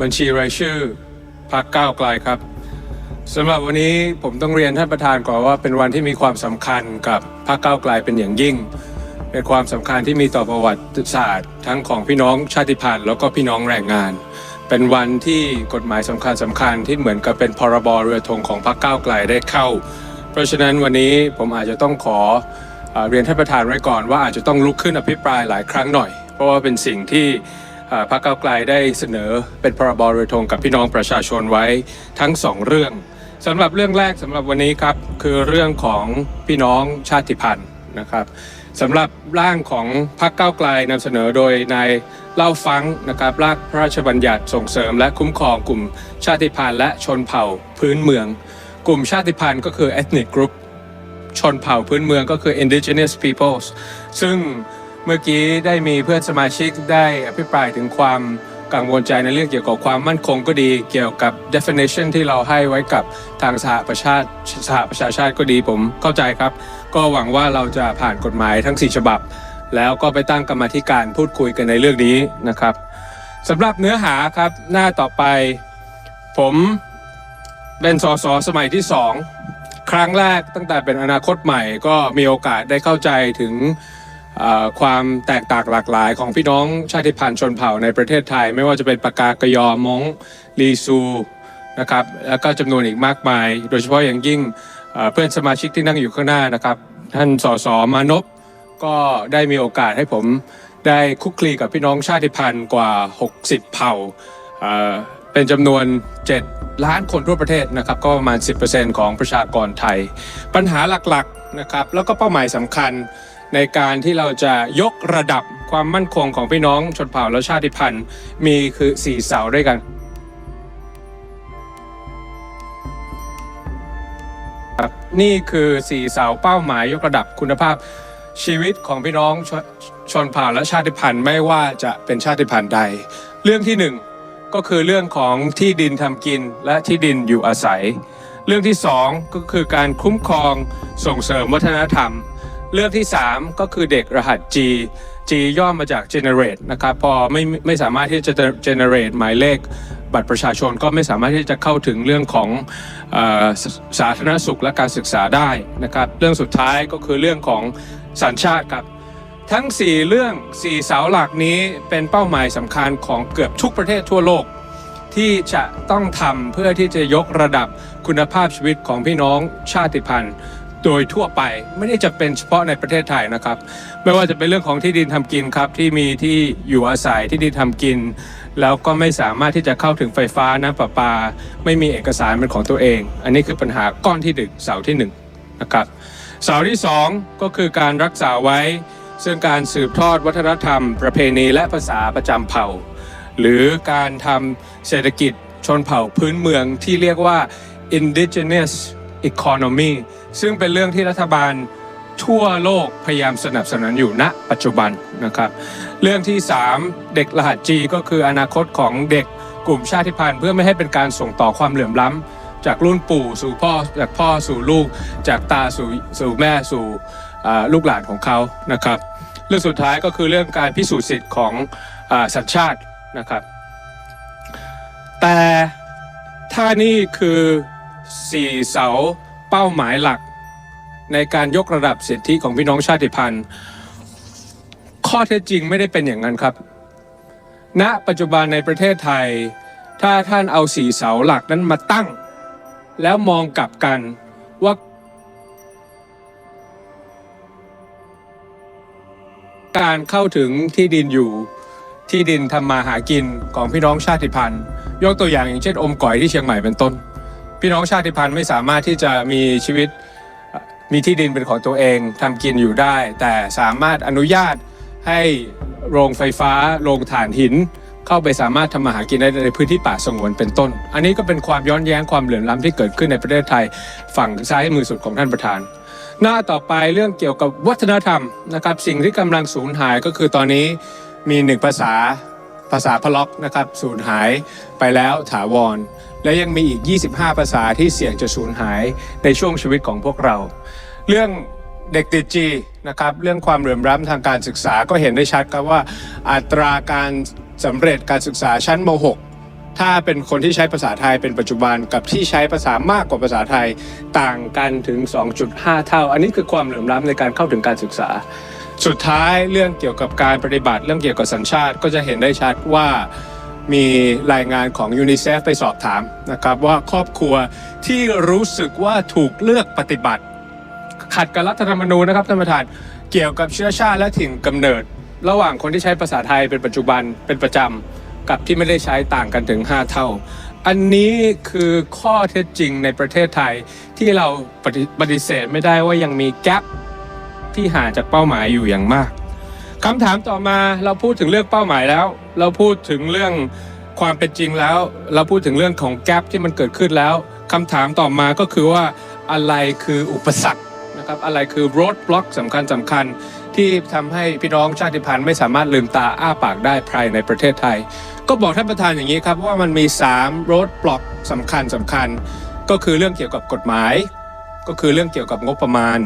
บัญชีรายชื่อพรรคก้าวไกลครับสำหรับวันนี้ผมต้องเรียนท่านประธานก่อนว่าเป็นวันที่มีความสำคัญกับพรรคก้าวไกลเป็นอย่างยิ่ง เป็นความสำคัญที่มีต่อประวัติศาสตร์ ทั้งของพี่น้องชาติพันธุ์แล้วก็พี่น้องแรงงาน เป็นวันที่กฎหมายสำคัญสคัญๆที่เหมือนกับเป็นพรบเรือธงของพรรคก้าวไกลได้เข้า เพราะฉะนั้นวันนี้ผมอาจจะต้องขอเอ่อเรียนท่านประธานไว้ก่อนว่าอาจจะต้องลุกขึ้นอภิปรายหลายครั้งหน่อย เพราะว่าเป็นสิ่งที่ พรรคเก้าไกลได้เสนอเป็นพรบเรือธงกับพี่น้องประชาชนไว้ทั้งสองเรื่องสำหรับเรื่องแรกสำหรับวันนี้ครับคือเรื่องของพี่น้องชาติพันธุ์นะครับสำหรับร่างของพรรคเก้าไกลนำเสนอโดยนายเล่าฟังนะครับร่างพระราชบัญญัติส่งเสริม และคุ้มครองกลุ่มชาติพันธุ์และชนเผ่าพื้นเมือง กลุ่มชาติพันธุ์ก็คือ ethnic group ชนเผ่าพื้นเมืองก็คือ indigenous peoples ซึ่ง เมื่อกี้ได้มีเพื่อนสมาชิกได้อภิปรายถึงความกังวลใจในเรื่องเกี่ยวกับความมั่นคงก็ดีเกี่ยวกับ definition ที่เราให้ไว้กับทางสหประชาสหประชาชาติก็ดีผมเข้าใจครับ ก็หวังว่าเราจะผ่านกฎหมายทั้ง 4 ฉบับ แล้วก็ไปตั้งกรรมธิการพูดคุยกันในเรื่องนี้นะครับสำหรับเนื้อหาครับหน้าต่อไป ผมเป็นสสสมัยที่สองครั้งแรกตั้งแต่เป็นอนาคตใหม่ก็มีโอกาสได้เข้าใจถึง ความแตกต่างหลากหลายของพี่น้องชาติพันธุ์ชนเผ่าในประเทศไทย ไม่ว่าจะเป็นปากกากยอมงลีซูนะครับแล้วก็จำนวนอีกมากมาย โดยเฉพาะอย่างยิ่งเพื่อนสมาชิกที่นั่งอยู่ข้างหน้านะครับ ท่านสสมานพก็ได้มีโอกาสให้ผมได้คุกคลีกับพี่น้องชาติพันธุ์กว่า 60 เผ่าเอ่อเป็นจำนวน 7 ล้านคนทั่วประเทศนะครับ ก็ประมาณ 10%ของประชากรไทย ปัญหาหลักๆนะครับแล้วก็เป้าหมายสำคัญ ในการที่เราจะยกระดับความมั่นคงของพี่น้องชนเผ่าและชาติพันธุ์ มีคือ4เสาด้วยกันนี่คือสี่เสาเป้าหมายยกระดับคุณภาพชีวิตของพี่น้องชนชนเผ่าและชาติพันธุ์ไม่ว่าจะเป็นชาติพันธุ์ใด เรื่องที่หนึ่งก็คือเรื่องของที่ดินทำกินและที่ดินอยู่อาศัย เรื่องที่สองก็คือการคุ้มครองส่งเสริมวัฒนธรรม เรื่องที่สามก็คือเด็กรหัส G G ย่อมาจาก generate นะครับ พอไม่ไม่สามารถที่จะ generate หมายเลขบัตรประชาชนก็ไม่สามารถที่จะเข้าถึงเรื่องของออสสาธารณสุขและการศึกษาได้นะครับ เรื่องสุดท้ายก็คือเรื่องของสัญชาติครับ ทั้ง 4 เรื่อง 4 เสาหลักนี้เป็นเป้าหมายสำคัญของเกือบทุกประเทศทั่วโลก ที่จะต้องทำเพื่อที่จะยกระดับคุณภาพชีวิตของพี่น้องชาติพันธุ์ โดยทั่วไปไม่ได้จะเป็นเฉพาะในประเทศไทยนะครับ ไม่ว่าจะเป็นเรื่องของที่ดินทำกินครับ ที่มีที่อยู่อาศัยที่ดินทำกิน แล้วก็ไม่สามารถที่จะเข้าถึงไฟฟ้าน้ำประปา ไม่มีเอกสารเป็นของตัวเอง อันนี้คือปัญหาก้อนที่หนึ่งเสาที่หนึ่งนะครับเสาที่สองก็คือการรักษาไว้ ซึ่งการสืบทอดวัฒนธรรม ประเพณีและภาษาประจำเผ่า หรือการทำเศรษฐกิจชนเผ่าพื้นเมืองที่เรียกว่า indigenous economy ซึ่งเป็นเรื่องที่รัฐบาลทั่วโลกพยายามสนับสนุนอยู่ณปัจจุบันนะครับ เรื่องที่ 3 เด็กรหัส G ก็คืออนาคตของเด็กกลุ่มชาติพันธุ์เพื่อไม่ให้เป็นการส่งต่อความเหลื่อมล้ำจากรุ่นปู่สู่พ่อจากพ่อสู่ลูก จากตาสู่สู่แม่สู่ลูกหลานของเขานะครับ เรื่องสุดท้ายก็คือเรื่องการพิสูจน์สิทธิ์ของอสัญชาตินะครับ แต่ถ้านี่คือสี่เสา เป้าหมายหลัก ในการยกระดับสิทธิของพี่น้องชาติพันธุ์ ข้อเท็จจริงไม่ได้เป็นอย่างนั้นครับ ณ ปัจจุบันในประเทศไทย ถ้าท่านเอาสี่เสาหลักนั้นมาตั้ง แล้วมองกลับกันว่าการเข้าถึงที่ดินอยู่ที่ดินทำมาหากินของพี่น้องชาติพันธุ์ ยกตัวอย่างอย่างเช่นอมก๋อยที่เชียงใหม่เป็นต้น พี่น้องชาติพันธุ์ไม่สามารถที่จะมีชีวิตมีที่ดินเป็นของตัวเองทำกินอยู่ได้ แต่สามารถอนุญาตให้โรงไฟฟ้า โรงถ่านหิน เข้าไปสามารถทำมาหากินได้ในพื้นที่ป่าสงวนเป็นต้น อันนี้ก็เป็นความย้อนแย้งความเหลื่อมล้ำที่เกิดขึ้นในประเทศไทย ฝั่งซ้ายมือสุดของท่านประธาน หน้าต่อไปเรื่องเกี่ยวกับวัฒนธรรมนะครับ สิ่งที่กำลังสูญหายก็คือตอนนี้มีหนึ่งภาษาภาษาพะล็อกนะครับสูญหายไปแล้วถาวร และยังมีอีก 25 ภาษาที่เสี่ยงจะสูญหายในช่วงชีวิตของพวกเรา เรื่องเด็กติดจีนะครับเรื่องความเหลื่อมล้ำทางการศึกษาก็เห็นได้ชัดครับว่า อัตราการสำเร็จการศึกษาชั้นม .6 ถ้าเป็นคนที่ใช้ภาษาไทยเป็นปัจจุบันกับที่ใช้ภาษามากกว่าภาษาไทยต่างกันถึง 2.5 เท่า อันนี้คือความเหลื่อมล้ำในการเข้าถึงการศึกษา สุดท้ายเรื่องเกี่ยวกับการปฏิบัติเรื่องเกี่ยวกับสัญชาติก็จะเห็นได้ชัดว่า มีรายงานของยูนิเซฟไปสอบถามนะครับว่าครอบครัวที่รู้สึกว่าถูกเลือกปฏิบัติ ขัดกับรัฐธรรมนูญนะครับท่านประธานเกี่ยวกับเชื้อชาติและถิ่นกำเนิด ระหว่างคนที่ใช้ภาษาไทยเป็นปัจจุบันเป็นประจำกับที่ไม่ได้ใช้ต่างกันถึง 5 เท่า อันนี้คือข้อเท็จจริงในประเทศไทยที่เราปฏิปฏิเสธไม่ได้ว่ายังมีแกลบที่ห่างจากเป้าหมายอยู่อย่างมาก คำถามต่อมาเราพูดถึงเรื่องเป้าหมายแล้ว เราพูดถึงเรื่องความเป็นจริงแล้ว เราพูดถึงเรื่องของแกลบที่มันเกิดขึ้นแล้วคำถามต่อมาก็คือว่าอะไรคืออุปสรรคนะครับอะไรคือ road block สำคัญสำคัญที่ทำให้พี่น้องชาติพันธุ์ไม่สามารถลืมตาอ้าปากได้ภายในประเทศไทย ก็บอกท่านประธานอย่างนี้ครับว่ามันมี 3 road block สำคัญสำคัญ ก็คือเรื่องเกี่ยวกับกฎหมาย ก็คือเรื่องเกี่ยวกับงบประมาณ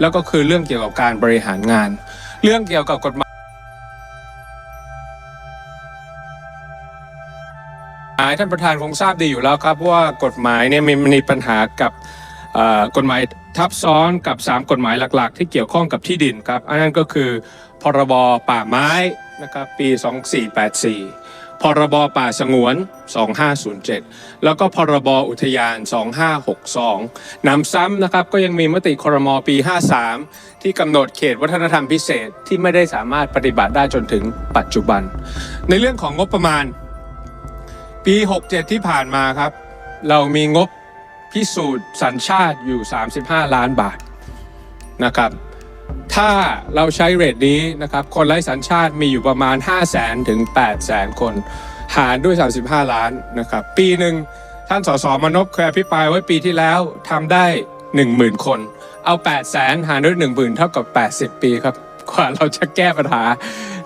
แล้วก็คือเรื่องเกี่ยวกับการบริหารงาน เรื่องเกี่ยวกับกฎหมายท่านประธานคงทราบดีอยู่แล้วครับว่ากฎหมายเนี่ยมันมีปัญหากับกฎหมายทับซ้อนกับ 3 กฎหมายหลัก ๆ ที่เกี่ยวข้องกับที่ดินครับ อันนั้นก็คือพรบป่าไม้นะครับปี 2484 พรบป่าสงวน 2507 แล้วก็พรบอุทยาน 2562นำซ้ำนะครับก็ยังมีมติครมปี 53 ที่กำหนดเขตวัฒนธรรมพิเศษที่ไม่ได้สามารถปฏิบัติได้จนถึงปัจจุบัน ในเรื่องของงบประมาณ ปี 67 ที่ผ่านมาครับ เรามีงบพิสูจน์สัญชาติอยู่ 35 ล้านบาทนะครับ ถ้าเราใช้เรทนี้นะครับ คนไร้สัญชาติมีอยู่ประมาณ 5 0 0แสนถึง8 0แสนคน หารด้วย 35 ล้านนะครับ ปีหนึ่งท่านสสมนพเคยอภิปรายไว้ปีที่แล้วทำได้ 10,000 คน เอา 8 0 0แสนหารด้วย 10,000 เท่ากับ 80 ปีครับ กว่าเราจะแก้ปัญหา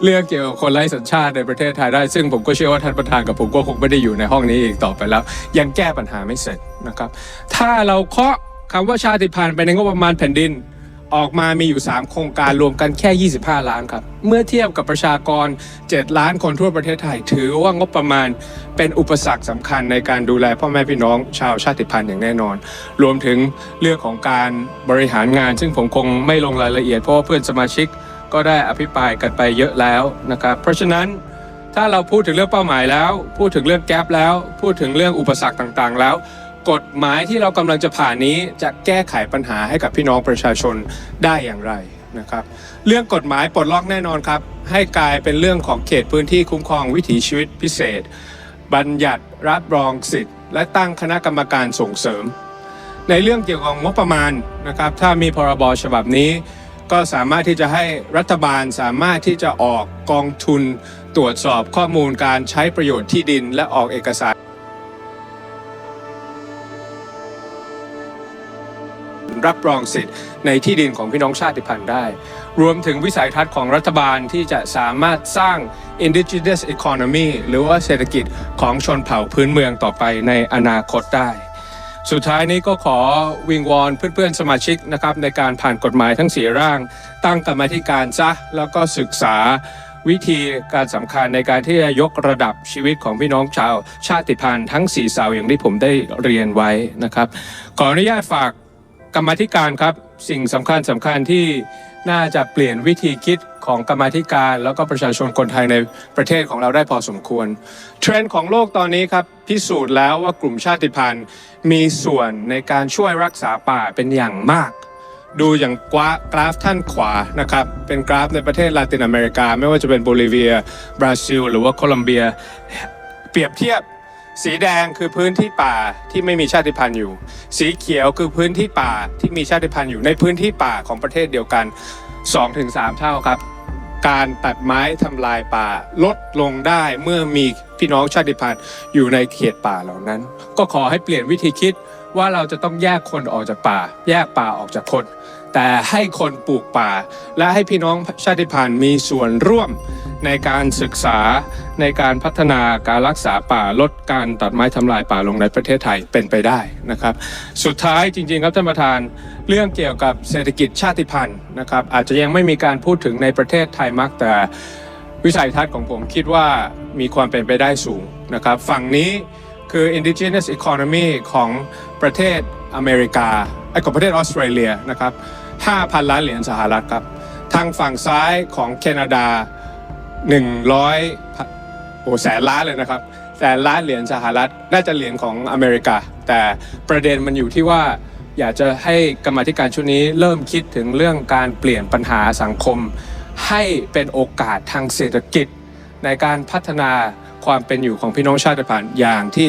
เรื่องเกี่ยวกับคนไร้สัญชาติในประเทศไทยได้ ซึ่งผมก็เชื่อว่าท่านประธานกับผมก็คงไม่ได้อยู่ในห้องนี้อีกต่อไปแล้ว ยังแก้ปัญหาไม่เสร็จนะครับ ถ้าเราเคาะคำว่าชาติพันธุ์ไปในงบประมาณแผ่นดิน ออกมามีอยู่ 3 โครงการรวมกันแค่ 25 ล้านครับ เมื่อเทียบกับประชากร 7 ล้านคนทั่วประเทศไทย ถือว่างบประมาณเป็นอุปสรรคสำคัญในการดูแลพ่อแม่พี่น้องชาวชาติพันธุ์อย่างแน่นอน รวมถึงเรื่องของการบริหารงาน ซึ่งผมคงไม่ลงรายละเอียดเพราะเพื่อนสมาชิกก็ได้อภิปรายกันไปเยอะแล้วนะครับ เพราะฉะนั้นถ้าเราพูดถึงเรื่องเป้าหมายแล้ว พูดถึงเรื่องแกลบแล้ว พูดถึงเรื่องอุปสรรคต่างๆ แล้ว กฎหมายที่เรากำลังจะผ่านนี้จะแก้ไขปัญหาให้กับพี่น้องประชาชนได้อย่างไรนะครับเรื่องกฎหมายปลดล็อกแน่นอนครับ ให้กลายเป็นเรื่องของเขตพื้นที่คุ้มครองวิถีชีวิตพิเศษ บัญญัติรับรองสิทธิ์ และตั้งคณะกรรมการส่งเสริม ในเรื่องเกี่ยวกับงบประมาณนะครับ ถ้ามีพรบฉบับนี้ ก็สามารถที่จะให้รัฐบาลสามารถที่จะออกกองทุน ตรวจสอบข้อมูลการใช้ประโยชน์ที่ดินและออกเอกสาร รับรองสิทธิ์ในที่ดินของพี่น้องชาติพันธุ์ได้ รวมถึงวิสัยทัศน์ของรัฐบาลที่จะสามารถสร้าง indigenous economy หรือว่าเศรษฐกิจของชนเผ่าพื้นเมืองต่อไปในอนาคตได้ สุดท้ายนี้ก็ขอวิงวอนเพื่อนๆสมาชิกนะครับในการผ่านกฎหมายทั้งสีร่าง ตั้งกรรมธิการซะแล้วก็ศึกษาวิธีการสำคัญในการที่จะยกระดับชีวิตของพี่น้องชาว ชาติพันธุ์ทั้งสีเสาวอย่างที่ผมได้เรียนไว้นะครับ ขออนุญาตฝาก กรรมธิการครับสิ่งสำคัญสำคัญที่น่าจะเปลี่ยนวิธีคิดของกรรมธิการ แล้วก็ประชาชนคนไทยในประเทศของเราได้พอสมควร เทรนด์ของโลกตอนนี้ครับพิสูจน์แล้วว่ากลุ่มชาติพันธุ์ มีส่วนในการช่วยรักษาป่าเป็นอย่างมาก ดูอย่างกราฟกราฟท่านขวานะครับเป็นกราฟในประเทศลาตินอเมริกา ไม่ว่าจะเป็นโบลิเวีย บราซิล หรือว่าโคลอมเบีย เปรียบเทียบ สีแดงคือพื้นที่ป่าที่ไม่มีชาติพันธุ์อยู่ สีเขียวคือพื้นที่ป่าที่มีชาติพันธุ์อยู่ในพื้นที่ป่าของประเทศเดียวกัน 2-3 เท่าครับ การตัดไม้ทำลายป่าลดลงได้เมื่อมีพี่น้องชาติพันธุ์อยู่ในเขตป่าเหล่านั้น ก็ขอให้เปลี่ยนวิธีคิดว่าเราจะต้องแยกคนออกจากป่า แยกป่าออกจากคน แต่ให้คนปลูกป่า และให้พี่น้องชาติพันธุ์มีส่วนร่วม ในการศึกษาในการพัฒนาการรักษาป่าลดการตัดไม้ทำลายป่าลงในประเทศไทยเป็นไปได้นะครับ สุดท้ายจริง ๆ ครับท่านประธานเรื่องเกี่ยวกับเศรษฐกิจชาติพันธุ์นะครับอาจจะยังไม่มีการพูดถึงในประเทศไทยมากแต่วิสัยทัศน์ของผมคิดว่ามีความเป็นไปได้สูงนะครับ ฝั่งนี้คือ indigenous economy ของประเทศอเมริกาไอ้ของประเทศออสเตรเลียนะครับ5,000 ล้านเหรียญสหรัฐครับ ทางฝั่งซ้ายของแคนาดา 100โอ้แสนล้านเลยนะครับ แสนล้านเหรียญสหรัฐน่าจะเหรียญของอเมริกา แต่ประเด็นมันอยู่ที่ว่าอยากจะให้กรรมธิการชุดนี้เริ่มคิดถึงเรื่องการเปลี่ยนปัญหาสังคม ให้เป็นโอกาสทางเศรษฐกิจ ในการพัฒนาความเป็นอยู่ของพี่น้องชาติพันธุ์อย่างที่